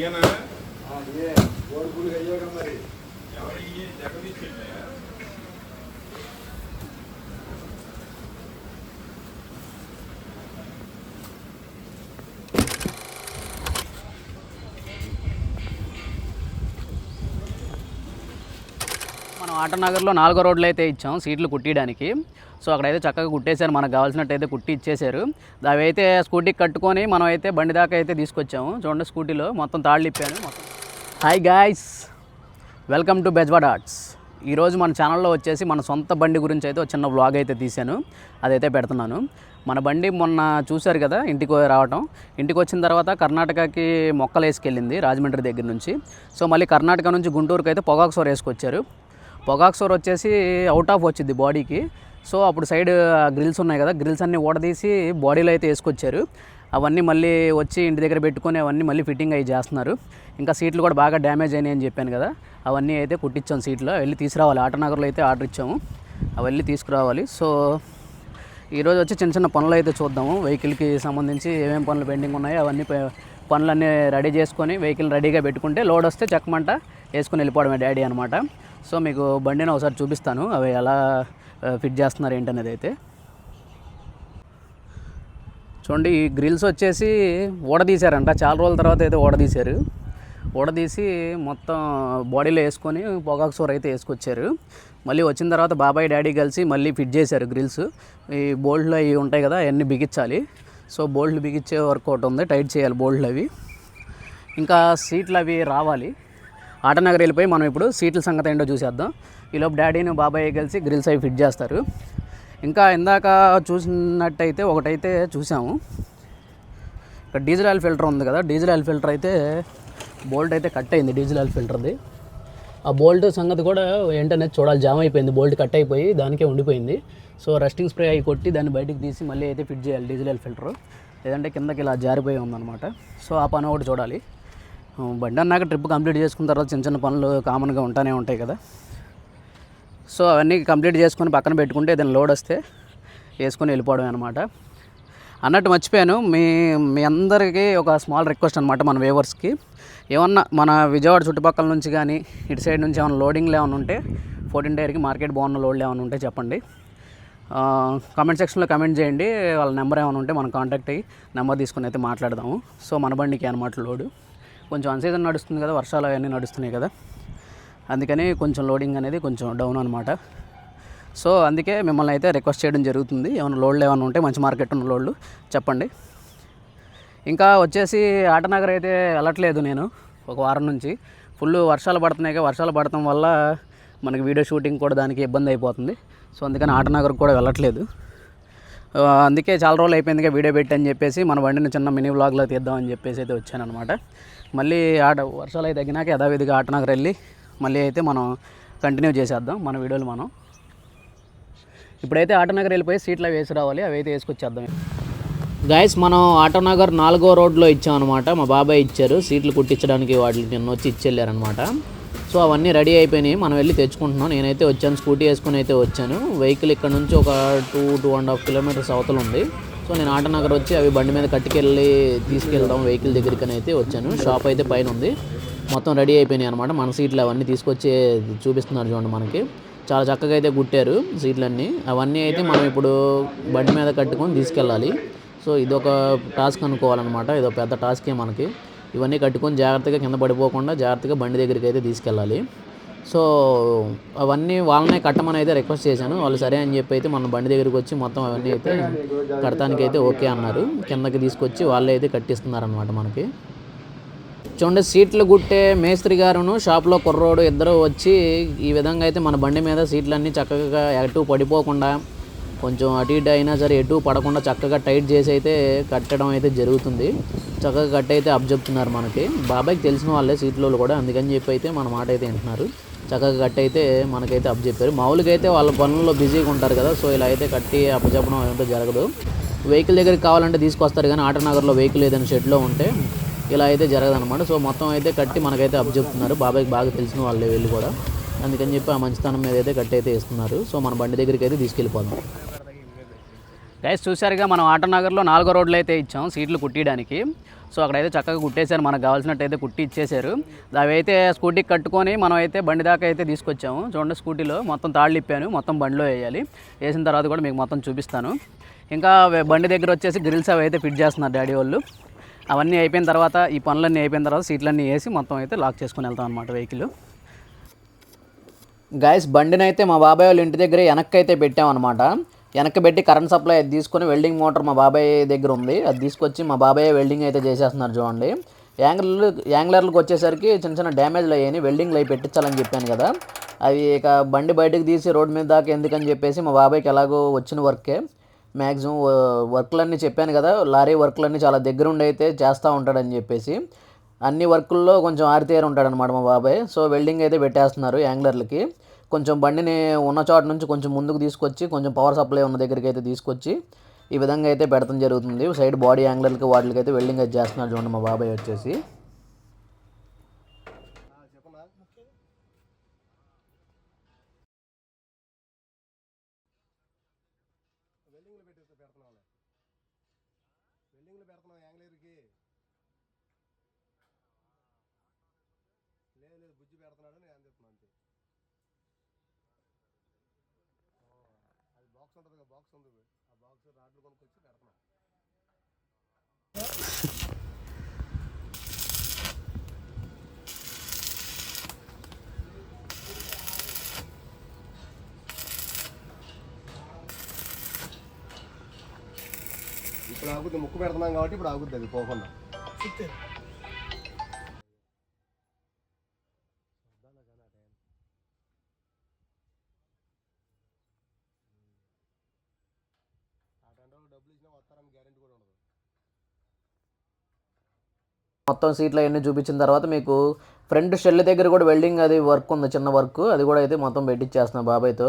ఈయన మరి. ఎవరు జగదీశ్వరుడా? ఆటనగర్లో నాలుగో రోడ్లు అయితే ఇచ్చాం సీట్లు కుట్టియడానికి. సో అక్కడైతే చక్కగా కుట్టేశారు. మనకు కావాల్సినట్టు అయితే కుట్టి ఇచ్చేశారు. అవి అయితే స్కూటీకి కట్టుకొని మనం అయితే బండి దాకా అయితే తీసుకొచ్చాము. చూడండి స్కూటీలో మొత్తం తాళ్ళు ఇప్పాను. మొత్తం. Hi guys welcome to Bezwad arts ఈరోజు మన ఛానల్లో వచ్చేసి మన సొంత బండి గురించి అయితే చిన్న బ్లాగ్ అయితే తీశాను. అదైతే పెడుతున్నాను. మన బండి మొన్న చూశారు కదా ఇంటికి రావటం. ఇంటికి వచ్చిన తర్వాత కర్ణాటకకి మొక్కలు వేసుకెళ్ళింది రాజమండ్రి దగ్గర నుంచి. సో మళ్ళీ కర్ణాటక నుంచి గుంటూరుకి అయితే పొగాకు వేసుకొచ్చారు. పొగాక్సోర్ వచ్చేసి అవుట్ ఆఫ్ వచ్చింది బాడీకి. సో అప్పుడు సైడ్ గ్రిల్స్ ఉన్నాయి కదా గ్రిల్స్ అన్నీ ఓడదీసి బాడీలో అయితే వేసుకొచ్చారు. అవన్నీ మళ్ళీ వచ్చి ఇంటి దగ్గర పెట్టుకొని అవన్నీ మళ్ళీ ఫిట్టింగ్ అయ్యి చేస్తున్నారు. ఇంకా సీట్లు కూడా బాగా డ్యామేజ్ అయినాయి అని చెప్పాను కదా అవన్నీ అయితే కుట్టించాం సీట్లో. వెళ్ళి తీసుకురావాలి. ఆటనగర్లో అయితే ఆర్డర్ ఇచ్చాము. అవన్నీ తీసుకురావాలి. సో ఈరోజు వచ్చి చిన్న చిన్న పనులు అయితే చూద్దాము. వెహికల్కి సంబంధించి ఏమేమి పనులు పెండింగ్ ఉన్నాయో అవన్నీ పనులన్నీ రెడీ చేసుకొని వెహికల్ రెడీగా పెట్టుకుంటే లోడ్ వస్తే చెక్కమంట వేసుకొని వెళ్ళిపోవడమే డాడీ అనమాట సో మీకు బండిని ఒకసారి చూపిస్తాను అవి ఎలా ఫిట్ చేస్తున్నారు ఏంటనేది అయితే. చూడండి ఈ గ్రిల్స్ వచ్చేసి ఊడదీశారంట చాలా రోజుల తర్వాత అయితే ఊడదీశారు ఊడదీసి మొత్తం బాడీలో వేసుకొని పొగాకు సోర్ అయితే వేసుకొచ్చారు. మళ్ళీ వచ్చిన తర్వాత బాబాయ్ డాడీ కలిసి మళ్ళీ ఫిట్ చేశారు గ్రిల్స్ ఈ బోల్ట్లు అవి ఉంటాయి కదా అవన్నీ బిగించాలి. సో బోల్ట్లు బిగించే వర్క్ ఒకటి ఉంది. టైట్ చేయాలి బోల్ట్లు అవి. ఇంకా సీట్లు అవి రావాలి. ఆటనగర్ వెళ్ళిపోయి మనం ఇప్పుడు సీట్ల సంగతి ఏంటో చూసేద్దాం. ఈలోపు డాడీని బాబాయ్ కలిసి గ్రిల్స్ అవి ఫిట్ చేస్తారు. ఇంకా ఇందాక చూసినట్టయితే ఒకటైతే చూసాము. ఇక్కడ డీజిల్ ఆయిల్ ఫిల్టర్ ఉంది కదా డీజిల్ ఆయిల్ ఫిల్టర్ అయితే బోల్ట్ అయితే కట్ అయింది డీజిల్ ఆయిల్ ఫిల్టర్ది. ఆ బోల్ట్ సంగతి కూడా ఏంటనేది చూడాలి. జామ్ అయిపోయింది బోల్ట్ కట్ అయిపోయి దానికే ఉండిపోయింది. సో రస్టింగ్ స్ప్రే అయి కొట్టి దాన్ని బయటకు తీసి మళ్ళీ అయితే ఫిట్ చేయాలి డీజిల్ ఆయిల్ ఫిల్టర్. లేదంటే కిందకి ఇలా జారిపోయి ఉందన్నమాట. సో ఆ పని ఒకటి చూడాలి. బండి అన్నాక ట్రిప్ కంప్లీట్ చేసుకున్న తర్వాత చిన్న చిన్న పనులు కామన్గా ఉంటానే ఉంటాయి కదా. సో అవన్నీ కంప్లీట్ చేసుకొని పక్కన పెట్టుకుంటే ఏదైనా లోడ్ వస్తే వేసుకొని వెళ్ళిపోవడం అనమాట అన్నట్టు మర్చిపోయాను. మీ మీ అందరికీ ఒక స్మాల్ రిక్వెస్ట్ అనమాట మన వేవర్స్కి ఏమన్నా మన విజయవాడ చుట్టుపక్కల నుంచి కానీ ఇటు సైడ్ నుంచి ఏమైనా లోడింగ్లు ఏమైనా ఉంటే ఫోర్టీన్ టైర్కి మార్కెట్ బాగున్న లోడ్లు ఏమైనా ఉంటే చెప్పండి. కామెంట్ సెక్షన్లో కమెంట్ చేయండి. వాళ్ళ నెంబర్ ఏమైనా ఉంటే మనం కాంటాక్ట్ అయ్యి నెంబర్ తీసుకుని అయితే మాట్లాడదాము. సో మన బండికి అనమాట లోడు కొంచెం అన్సీజన్ నడుస్తుంది కదా వర్షాలు అవన్నీ నడుస్తున్నాయి కదా. అందుకని కొంచెం లోడింగ్ అనేది కొంచెం డౌన్ అనమాట సో అందుకే మిమ్మల్ని అయితే రిక్వెస్ట్ చేయడం జరుగుతుంది. ఏమైనా లోడ్లు ఏమైనా ఉంటే మంచి మార్కెట్ ఉన్న లోడ్లు చెప్పండి. ఇంకా వచ్చేసి ఆటనగర్ అయితే వెళ్ళట్లేదు నేను ఒక వారం నుంచి. ఫుల్ వర్షాలు పడుతున్నాయి కదా, వర్షాలు పడటం వల్ల మనకి వీడియో షూటింగ్ కూడా దానికి ఇబ్బంది అయిపోతుంది. సో అందుకని ఆటనగర్ కూడా వెళ్ళట్లేదు. అందుకే చాలా రోజులు అయిపోయిందిగా వీడియో పెట్టి అని చెప్పేసి మన బండిని చిన్న మినీ వ్లాగ్లో తీద్దామని చెప్పేసి అయితే వచ్చాను అనమాట మళ్ళీ ఆట వర్షాలు అయితే తగ్గినాక యథావిధిగా ఆటనగర్ వెళ్ళి మళ్ళీ అయితే మనం కంటిన్యూ చేసేద్దాం మన వీడియోలు మనం. ఇప్పుడైతే ఆటనగర్ వెళ్ళిపోయి సీట్లు అవి వేసి రావాలి అవి అయితే వేసుకొచ్చేద్దాం. గాయస్ మనం ఆటోనగర్ నాలుగో రోడ్లో ఇచ్చాం అనమాట మా బాబాయ్ ఇచ్చారు సీట్లు కుట్టించడానికి వాటికి నిన్న వచ్చి ఇచ్చెళ్ళారనమాట సో అవన్నీ రెడీ అయిపోయినాయి మనం వెళ్ళి తెచ్చుకుంటున్నాం. నేనైతే వచ్చాను స్కూటీ వేసుకుని అయితే వచ్చాను. వెహికల్ ఇక్కడ నుంచి ఒక two two and half kilometres అవతల ఉంది సో నేను ఆటోనగర్ వచ్చి అవి బండి మీద కట్టుకెళ్ళి తీసుకెళ్దాం వెహికల్ దగ్గరికని అయితే వచ్చాను. షాప్ అయితే పైన ఉంది. మొత్తం రెడీ అయిపోయినాయి అనమాట మన సీట్లు అవన్నీ తీసుకొచ్చి చూపిస్తున్నారు చూడండి మనకి. చాలా చక్కగా అయితే కుట్టారు సీట్లన్నీ. అవన్నీ అయితే మనం ఇప్పుడు బండి మీద కట్టుకొని తీసుకెళ్ళాలి. సో ఇదొక టాస్క్ అనుకోవాలన్నమాట. ఇదొక పెద్ద టాస్కే మనకి. ఇవన్నీ కట్టుకొని జాగ్రత్తగా కింద పడిపోకుండా జాగ్రత్తగా బండి దగ్గరికి అయితే తీసుకెళ్ళాలి. సో అవన్నీ వాళ్ళనే కట్టమని అయితే రిక్వెస్ట్ చేశాను. వాళ్ళు సరే అని చెప్పి అయితే మన బండి దగ్గరికి వచ్చి మొత్తం అవన్నీ అయితే కడతానికి అయితే ఓకే అన్నారు. కిందకి తీసుకొచ్చి వాళ్ళే అయితే కట్టిస్తున్నారనమాట మనకి. చూడండి సీట్లు గుట్టే మేస్త్రి గారును షాప్లో కుర్రోడు ఇద్దరు వచ్చి ఈ విధంగా అయితే మన బండి మీద సీట్లన్నీ చక్కగా ఎటు పడిపోకుండా కొంచెం అటు ఇటు అయినా సరే ఎటు పడకుండా చక్కగా టైట్ చేసి అయితే కట్టడం అయితే జరుగుతుంది. చక్కగా కట్ అయితే అప్ చెప్తున్నారు మనకి. బాబాయ్కి తెలిసిన వాళ్ళే సీట్లో కూడా అందుకని చెప్పి అయితే మన మాట అయితే వింటున్నారు. చక్కగా కట్ అయితే మనకైతే అప్ చెప్పారు. మామూలుగా అయితే వాళ్ళ పనుల్లో బిజీగా ఉంటారు కదా సో ఇలా అయితే కట్టి అప్పచెప్పడం ఏమిటో జరగదు. వెహికల్ దగ్గరికి కావాలంటే తీసుకొస్తారు కానీ ఆటనగర్లో వెహికల్ ఏదైనా షెడ్లో ఉంటే ఇలా అయితే జరగదనమాట సో మొత్తం అయితే కట్టి మనకైతే అప్ చెప్తున్నారు. బాబాయ్కి బాగా తెలిసిన వాళ్ళు వెళ్ళి కూడా. అందుకని చెప్పి ఆ మంచితనం మీద అయితే కట్టి అయితే ఇస్తున్నారు సో మన బండి దగ్గరికి అయితే తీసుకెళ్ళిపోదాం. గైస్ చూసారుగా మనం ఆటనగర్లో నాలుగో రోడ్లు అయితే ఇచ్చాం సీట్లు కుట్టియడానికి. సో అక్కడైతే చక్కగా కుట్టేశారు మనకు కావాల్సినట్టు అయితే కుట్టి ఇచ్చేశారు అవి అయితే స్కూటీకి కట్టుకొని మనం అయితే బండి దాకా అయితే తీసుకొచ్చాము చూడండి స్కూటీలో మొత్తం తాళ్ళు ఇప్పాను మొత్తం బండిలో వేయాలి. వేసిన తర్వాత కూడా మీకు మొత్తం చూపిస్తాను. ఇంకా బండి దగ్గర వచ్చేసి గ్రిల్స్ అవి అయితే ఫిట్ చేస్తున్నారు డాడీ వాళ్ళు. అవన్నీ అయిపోయిన తర్వాత ఈ పనులన్నీ అయిపోయిన తర్వాత సీట్లన్నీ వేసి మొత్తం అయితే లాక్ చేసుకుని వెళ్తాం అనమాట వెహికల్. గాయస్ బండినైతే మా బాబాయ్ వాళ్ళ ఇంటి దగ్గర వెనక్కి అయితే పెట్టామన్నమాట. వెనక్కి పెట్టి కరెంట్ సప్లై అది తీసుకొని వెల్డింగ్ మోటార్ మా బాబాయ్ దగ్గర ఉంది. అది తీసుకొచ్చి మా బాబాయ్ వెల్డింగ్ అయితే చేసేస్తున్నారు చూడండి. యాంగిల్ యాంగ్లర్లకు వచ్చేసరికి చిన్న చిన్న డ్యామేజ్లు అయ్యాయి వెల్డింగ్లు అవి పెట్టించాలని చెప్పాను కదా. అవి ఇక బండి బయటకు తీసి రోడ్ మీద దాకా ఎందుకని చెప్పేసి మా బాబాయ్కి ఎలాగో వచ్చిన వర్కే మ్యాక్సిమం వర్క్లన్నీ చెప్పాను కదా. లారీ వర్క్లన్నీ చాలా దగ్గరుండి అయితే చేస్తూ ఉంటాడని చెప్పేసి. అన్ని వర్కుల్లో కొంచెం ఆరితేరు ఉంటాడనమాట మా బాబాయ్. సో వెల్డింగ్ అయితే పెట్టేస్తున్నారు యాంగ్లర్లకి. కొంచెం బండిని ఉన్న చోట నుంచి కొంచెం ముందుకు తీసుకొచ్చి కొంచెం పవర్ సప్లై ఉన్న దగ్గరికి అయితే తీసుకొచ్చి ఈ విధంగా అయితే పెడతాం జరుగుతుంది. సైడ్ బాడీ యాంగిల్కి వాటికి అయితే వెల్డింగ్ అయితే చేస్తున్నారు చూడండి మా బాబాయ్ వచ్చేసి చెప్పనా వెల్డింగ్లు పెట్టి పెడుతున్నాం వెల్డింగ్లు పెడుతున్నాం యాంగ్లేర్కి లేదు లేదు బుజ్జి పెడుతున్నాడు నేను అందిస్తున్నాను అంతే ఆ, అది బాక్స్ ఉంటుంది కదా బాక్స్ ఉంది ఆ బాక్స్ రాడ్లు కొనుక్కొచ్చి పెడతాం. ఇప్పుడు ఆగుద్ది ముక్కు పెడుతున్నాం కాబట్టి ఇప్పుడు ఆగుద్ది అది పోకుండా. మొత్తం సీట్లు అవన్నీ చూపించిన తర్వాత మీకు ఫ్రంట్ షెల్ దగ్గర కూడా వెల్డింగ్ అది వర్క్ ఉంది చిన్న వర్క్ అది కూడా అయితే మొత్తం పెట్టించేస్తున్నా బాబాయ్తో.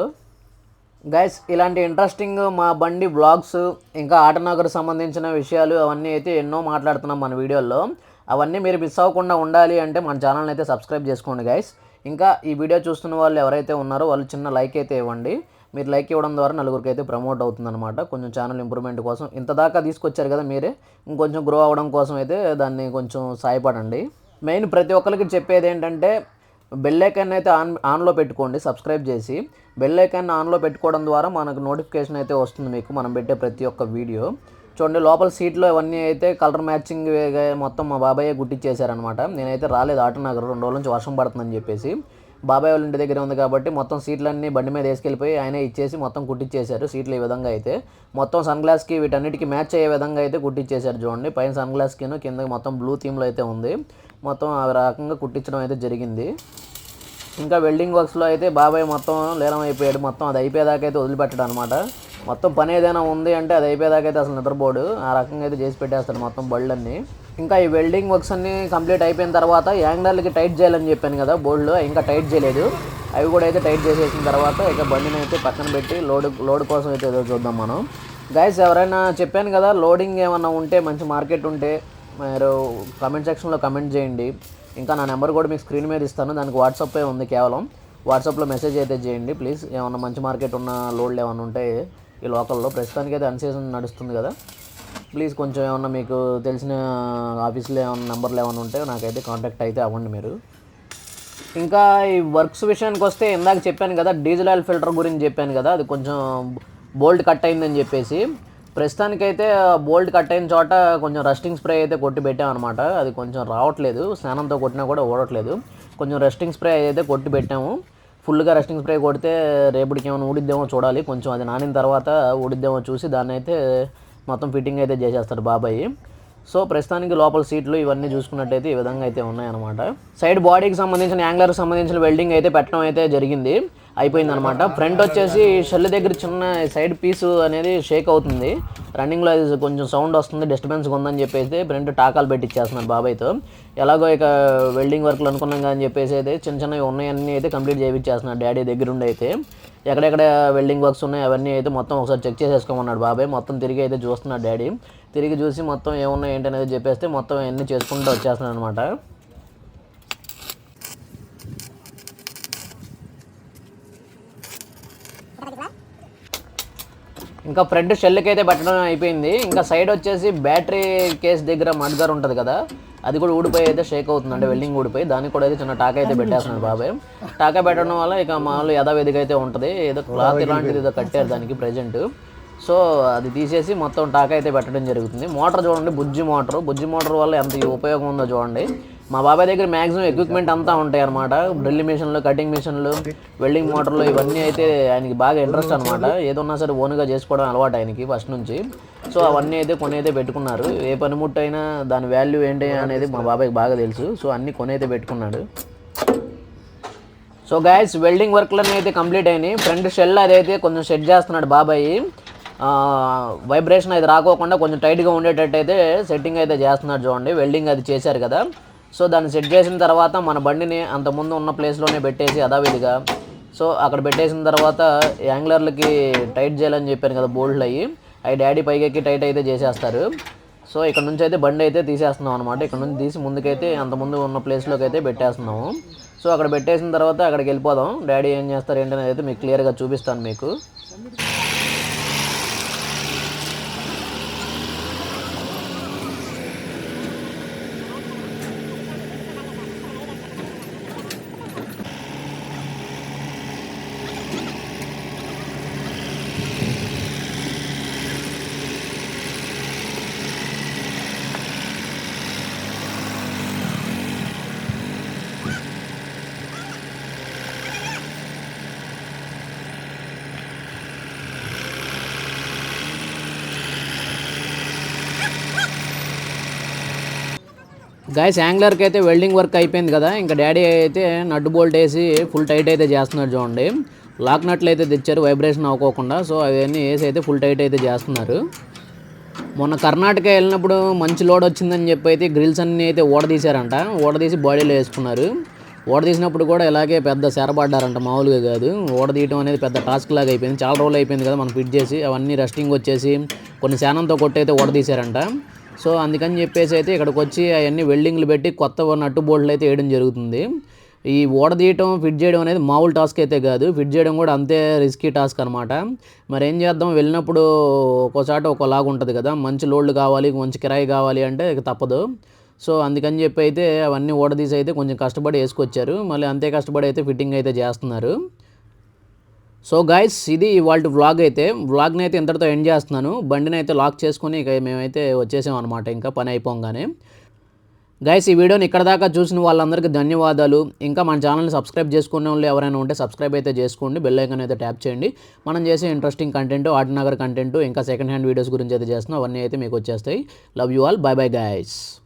గైస్ ఇలాంటి ఇంట్రెస్టింగ్ మా బండి బ్లాగ్స్ ఇంకా ఆటనగర్ సంబంధించిన విషయాలు అవన్నీ అయితే ఎన్నో మాట్లాడుతున్నాం మన వీడియోల్లో. అవన్నీ మీరు మిస్ అవ్వకుండా ఉండాలి అంటే మన ఛానల్ని అయితే సబ్స్క్రైబ్ చేసుకోండి గైస్ ఇంకా ఈ వీడియో చూస్తున్న వాళ్ళు ఎవరైతే ఉన్నారో వాళ్ళు చిన్న లైక్ అయితే ఇవ్వండి. మీరు లైక్ ఇవ్వడం ద్వారా నలుగురికి అయితే ప్రమోట్ అవుతుందన్నమాట. కొంచెం ఛానల్ ఇంప్రూవ్మెంట్ కోసం ఇంత దాకా తీసుకొచ్చారు కదా మీరే ఇంకొంచెం గ్రో అవ్వడం కోసం అయితే దాన్ని కొంచెం సాయపడండి. మెయిన్ ప్రతి ఒక్కరికి చెప్పేది ఏంటంటే బెల్ ఐకాన్ అయితే ఆన్ ఆన్లో పెట్టుకోండి సబ్స్క్రైబ్ చేసి. బెల్ ఐకాన్ ఆన్లో పెట్టుకోవడం ద్వారా మనకు నోటిఫికేషన్ అయితే వస్తుంది మీకు మనం పెట్టే ప్రతి ఒక్క వీడియో చూడండి లోపల సీట్లో ఇవన్నీ అయితే కలర్ మ్యాచింగ్ మొత్తం మా బాబాయ్ గుట్టించేశారనమాట నేనైతే రాలేదు ఆటోనగర్ రెండు రోజుల నుంచి వర్షం పడుతుందని చెప్పేసి. బాబాయ్ వాళ్ళ ఇంటి దగ్గర ఉంది కాబట్టి మొత్తం సీట్లన్నీ బండి మీద వేసుకెళ్ళిపోయి ఆయన ఇచ్చేసి మొత్తం కుట్టించేశారు సీట్లు ఈ విధంగా అయితే. మొత్తం సన్ గ్లాస్కి వీటన్నిటికీ మ్యాచ్ అయ్యే విధంగా అయితే కుట్టించేశారు చూడండి. పైన సన్ గ్లాస్కిను కింద మొత్తం బ్లూ థీమ్లో అయితే ఉంది. మొత్తం ఆ రకంగా కుట్టించడం అయితే జరిగింది. ఇంకా వెల్డింగ్ వర్క్స్లో అయితే బాబాయ్ మొత్తం లీనం అయిపోయాడు. మొత్తం అది అయిపోయేదాకా అయితే వదిలిపెట్టడం అనమాట మొత్తం పని ఏదైనా ఉంది అంటే అది అయిపోయేదాకా అయితే అసలు నిద్రపోడు. ఆ రకంగా అయితే చేసి పెట్టేస్తాడు మొత్తం బళ్ళన్నీ. ఇంకా ఈ వెల్డింగ్ వర్క్స్ అన్ని కంప్లీట్ అయిపోయిన తర్వాత యాంగ్లర్లకి టైట్ చేయాలని చెప్పాను కదా బోల్డ్ ఇంకా టైట్ చేయలేదు. అవి కూడా అయితే టైట్ చేసేసిన తర్వాత ఇక బండిని అయితే పక్కన పెట్టి లోడ్ లోడ్ కోసం అయితే ఏదో చూద్దాం మనం. గైస్ ఎవరైనా చెప్పాను కదా లోడింగ్ ఏమన్నా ఉంటే మంచి మార్కెట్ ఉంటే మీరు కమెంట్ సెక్షన్లో కమెంట్ చేయండి. ఇంకా నా నెంబర్ కూడా మీకు స్క్రీన్ మీద ఇస్తాను. దానికి వాట్సాపే ఉంది కేవలం. వాట్సాప్లో మెసేజ్ అయితే చేయండి ప్లీజ్ ఏమన్నా మంచి మార్కెట్ ఉన్న లోడ్లు ఏమైనా ఉంటే ఈ లోకల్లో ప్రస్తుతానికి అయితే అన్సీజన్ నడుస్తుంది కదా. ప్లీజ్ కొంచెం ఏమన్నా మీకు తెలిసిన ఆఫీస్లో ఏమన్నా నెంబర్లు ఏమైనా ఉంటే నాకైతే కాంటాక్ట్ అయితే అవ్వండి మీరు. ఇంకా ఈ వర్క్స్ విషయానికి వస్తే ఇందాక చెప్పాను కదా డీజిల్ ఆయిల్ ఫిల్టర్ గురించి చెప్పాను కదా అది కొంచెం బోల్ట్ కట్ అయిందని చెప్పేసి. ప్రస్తుతానికైతే బోల్ట్ కట్ అయిన చోట కొంచెం రస్టింగ్ స్ప్రే అయితే కొట్టి పెట్టామన్నమాట అది కొంచెం రావట్లేదు స్నానంతో కొట్టినా కూడా ఓడట్లేదు కొంచెం రెస్టింగ్ స్ప్రే అయితే కొట్టి పెట్టాము. ఫుల్గా రెస్టింగ్ స్ప్రే కొడితే రేపటికి ఏమైనా ఊడిద్దేమో చూడాలి. కొంచెం అది నానిన తర్వాత ఊడిద్దేమో చూసి దాన్ని అయితే మొత్తం ఫిట్టింగ్ అయితే చేసేస్తాడు బాబాయ్. సో ప్రస్తుతానికి లోపల సీట్లు ఇవన్నీ చూసుకున్నట్టయితే ఈ విధంగా అయితే ఉన్నాయన్నమాట. సైడ్ బాడీకి సంబంధించిన యాంగ్లర్కి సంబంధించిన వెల్డింగ్ అయితే పెట్టడం అయితే జరిగింది. అయిపోయింది అనమాట ఫ్రంట్ వచ్చేసి షెల్ దగ్గర చిన్న సైడ్ పీసు అనేది షేక్ అవుతుంది. రన్నింగ్లో అది కొంచెం సౌండ్ వస్తుంది డిస్టర్బెన్స్గా ఉందని చెప్పేసి ఫ్రంట్ టాకాలు పెట్టిచ్చేస్తున్నారు బాబాయ్తో ఎలాగో ఇక వెల్డింగ్ వర్క్లు అనుకున్నాం కానీ చెప్పేసి అయితే చిన్న చిన్నవి ఉన్నాయన్నీ అయితే కంప్లీట్ చేయించేస్తున్నారు డాడీ దగ్గరుండి అయితే. ఎక్కడెక్కడ వెల్డింగ్ వర్క్స్ ఉన్నాయి అవన్నీ అయితే మొత్తం ఒకసారి చెక్ చేసేసుకోమన్నాడు బాబాయ్. మొత్తం తిరిగి అయితే చూస్తున్నాడు డాడీ. తిరిగి చూసి మొత్తం ఏమున్నాయి ఏంటి అనేది చెప్పేస్తే మొత్తం అన్నీ చేసుకుంటూ వచ్చేస్తున్నాడు అనమాట ఇంకా ఫ్రంట్ షెల్కి అయితే పెట్టడం అయిపోయింది. ఇంకా సైడ్ వచ్చేసి బ్యాటరీ కేస్ దగ్గర మడ్గారు ఉంటుంది కదా. అది కూడా ఊడిపోయి అయితే షేక్ అవుతుంది. అంటే వెల్డింగ్ ఊడిపోయి దానికి కూడా అయితే చిన్న టాకా అయితే పెట్టేస్తున్నాడు బాబాయ్. టాకా పెట్టడం వల్ల ఇక మామూలు యథావిధిగా అయితే ఉంటుంది. ఏదో క్లాత్ ఇలాంటిది ఏదో కట్టారు దానికి ప్రజెంట్ సో అది తీసేసి మొత్తం టాకా అయితే పెట్టడం జరుగుతుంది. మోటార్ చూడండి బుజ్జి మోటార్. బుజ్జి మోటార్ వల్ల ఎంత ఉపయోగం ఉందో చూడండి. మా బాబాయ్ దగ్గర మ్యాక్సిమం ఎక్విప్మెంట్ అంతా ఉంటాయి అనమాట డ్రిల్ మిషన్లు కటింగ్ మిషన్లు వెల్డింగ్ మోటార్లు ఇవన్నీ అయితే ఆయనకి బాగా ఇంట్రెస్ట్ అనమాట ఏదన్నా సరే ఓన్గా చేసుకోవడం అలవాటు ఆయనకి ఫస్ట్ నుంచి. సో అవన్నీ అయితే కొని అయితే పెట్టుకున్నారు. ఏ పనిముట్టు అయినా దాని వాల్యూ ఏంటి అనేది మా బాబాయ్కి బాగా తెలుసు. సో అన్నీ కొని అయితే పెట్టుకున్నాడు. సో గాయస్ వెల్డింగ్ వర్క్లన్నీ అయితే కంప్లీట్ అయినాయి. ఫ్రంట్ షెల్ అదైతే కొంచెం సెట్ చేస్తున్నాడు బాబాయ్. వైబ్రేషన్ అయితే రాకోకుండా కొంచెం టైట్గా ఉండేటట్టు అయితే సెట్టింగ్ అయితే చేస్తున్నాడు చూడండి. వెల్డింగ్ అది చేశారు కదా. సో దాన్ని సెట్ చేసిన తర్వాత మన బండిని అంత ముందు ఉన్న ప్లేస్లోనే పెట్టేసి అదావిధిగా సో అక్కడ పెట్టేసిన తర్వాత యాంగ్లర్లకి టైట్ చేయాలని చెప్పాను కదా బోల్డ్లు అయ్యి అవి డాడీ పైకెక్కి టైట్ అయితే చేసేస్తారు. సో ఇక్కడ నుంచి అయితే బండి అయితే తీసేస్తున్నాం అనమాట ఇక్కడ నుంచి తీసి ముందుకైతే అంత ముందు ఉన్న ప్లేస్లోకి అయితే పెట్టేస్తున్నాము. సో అక్కడ పెట్టేసిన తర్వాత అక్కడికి వెళ్ళిపోదాం. డాడీ ఏం చేస్తారు ఏంటనేది అయితే మీకు క్లియర్గా చూపిస్తాను మీకు. గాయస్ యాంగ్లర్కి అయితే వెల్డింగ్ వర్క్ అయిపోయింది కదా. ఇంకా డాడీ అయితే నట్ బోల్ట్ వేసి ఫుల్ టైట్ అయితే చేస్తున్నారు చూడండి. లాక్ నట్లు అయితే తెచ్చారు వైబ్రేషన్ అవ్వకోకుండా. సో అవన్నీ వేసి అయితే ఫుల్ టైట్ అయితే చేస్తున్నారు. మొన్న కర్ణాటక వెళ్ళినప్పుడు మంచి లోడ్ వచ్చిందని చెప్పి అయితే గ్రిల్స్ అన్నీ అయితే ఓడదీశారంట ఓడదీసి బాడీలో వేసుకున్నారు. ఓడదీసినప్పుడు కూడా ఇలాగే పెద్ద సెరబడ్డారంట మామూలుగా కాదు. ఓడదీయటం అనేది పెద్ద టాస్క్ లాగా అయిపోయింది. చాలా రోజులు అయిపోయింది కదా మనం ఫిట్ చేసి అవన్నీ రెస్టింగ్ వచ్చేసి కొన్ని శానంతో కొట్టి అయితే ఓడదీశారంట సో అందుకని చెప్పేసి అయితే ఇక్కడికి వచ్చి అవన్నీ వెల్డింగ్లు పెట్టి కొత్త నట్టు బోల్ట్లు అయితే వేయడం జరుగుతుంది. ఈ ఓడ తీయటం ఫిట్ చేయడం అనేది మామూలు టాస్క్ అయితే కాదు. ఫిట్ చేయడం కూడా అంతే రిస్కీ టాస్క్ అనమాట మరి ఏం చేద్దాం? వెళ్ళినప్పుడు ఒక్కోసాట ఒకలాగా ఉంటుంది కదా. మంచి లోడ్లు కావాలి మంచి కిరాయి కావాలి అంటే ఇక తప్పదు. సో అందుకని చెప్పి అయితే అవన్నీ ఓడదీసి అయితే కొంచెం కష్టపడి వేసుకొచ్చారు. మళ్ళీ అంతే కష్టపడి అయితే ఫిట్టింగ్ అయితే చేస్తున్నారు. సో గాయస్ ఇది వాళ్ళ వ్లాగ్ అయితే. వ్లాగ్ని అయితే ఇంతటితో ఎండ్ చేస్తున్నాను. బండిని అయితే లాక్ చేసుకొని ఇక మేమైతే వచ్చేసాం అనమాట ఇంకా పని అయిపోగానే. గైస్ ఈ వీడియోని ఇక్కడ దాకా చూసిన వాళ్ళందరికీ ధన్యవాదాలు. ఇంకా మన ఛానల్ని సబ్స్క్రైబ్ చేసుకునే వాళ్ళు ఎవరైనా ఉంటే సబ్స్క్రైబ్ అయితే చేసుకోండి. బెల్ ఐకన్ అయితే ట్యాప్ చేయండి. మనం చేసే ఇంట్రెస్టింగ్ కంటెంట్ ఆటనగర్ కంటెంట్ ఇంకా సెకండ్ హ్యాండ్ వీడియోస్ గురించి అయితే చేస్తున్నాం. అవన్నీ అయితే మీకు వచ్చేస్తాయి. Love you all bye bye guys